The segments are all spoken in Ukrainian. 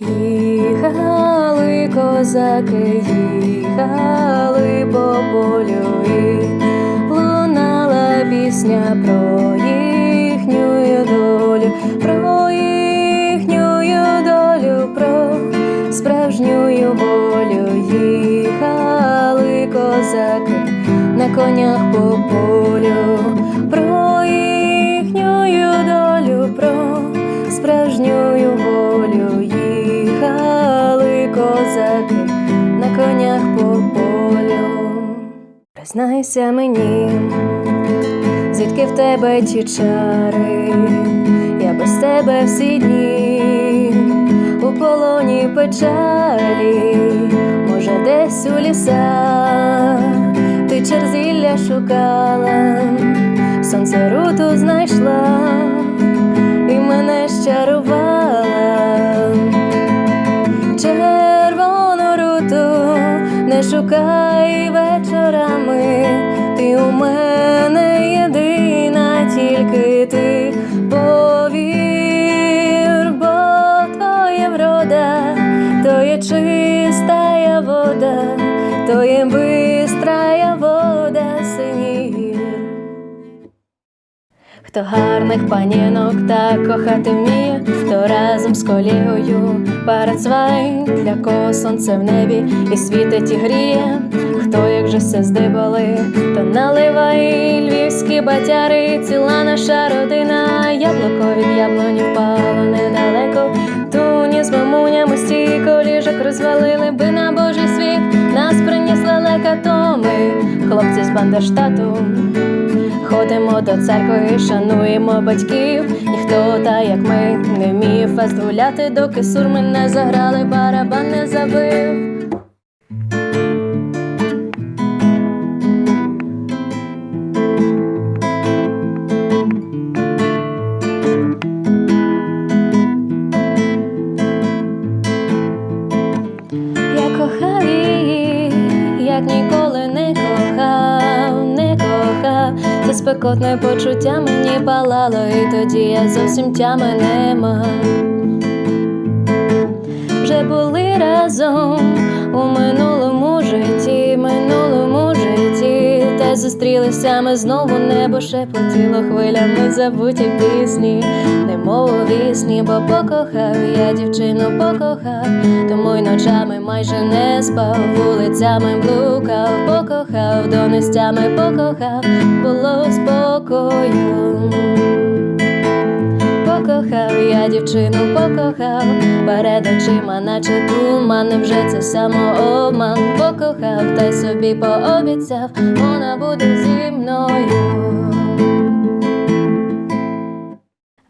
Їхали козаки, їхали по полю і лунала пісня про їхню долю, про їхню долю, про справжню волю. Їхали козаки на конях по полю, Признайся мені, звідки в тебе ті чари, я без тебе всі дні у полоні печалі, може, десь у лісах ти черзілля шукала, сонце руту знайшла не шукай вечорами, ти у мене єдина, тільки ти повір, бо твоя врода, то є чистая вода, то є бистрая Хто гарних панінок так кохати вміє, хто разом з колегою перед свай, для кого сонце в небі і світить і гріє, хто як же все здибали, то наливай львівські батяри, ціла наша родина, яблуко від яблуні впало недалеко. Туні з мамунями стійко ліжок розвалили би на божий світ, нас приніс лелека Томи, хлопці з Бандерштату. Ходимо до церкви, шануємо батьків. Ніхто та як ми не вміє фест доки сурми не заграли, барабан не забив. Я кохав її, як ніколи спекотне почуття мені палало, і тоді я зовсім тями не мав. Вже були разом у минулому житті, минулому житті, та зустрілися ми знову небо шепотіло хвилями забуті пісні, у бо покохав я дівчину покохав, тому й ночами майже не спав, вулицями блукав, покохав, донестями покохав, було спокою. Покохав я дівчину, покохав, перед очима, наче туман, вже це самообман покохав, та й собі пообіцяв, вона буде зі мною.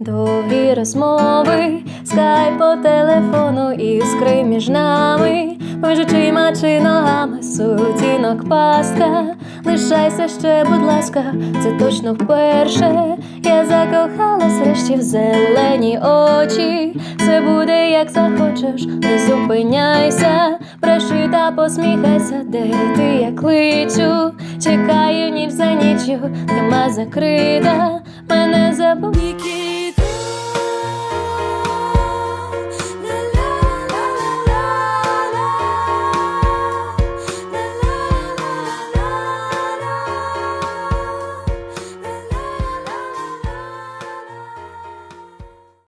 Довгі розмови, скайп по телефону, іскри між нами, між очима чи ногами, сутінок пастка. Лишайся ще, будь ласка, це точно вперше. Я закохалась врешті в зелені очі. Все буде, як захочеш, не зупиняйся, бреши та посміхайся, де ти я кличу. Чекаю ніч за нічю, тема закрита, мене забув.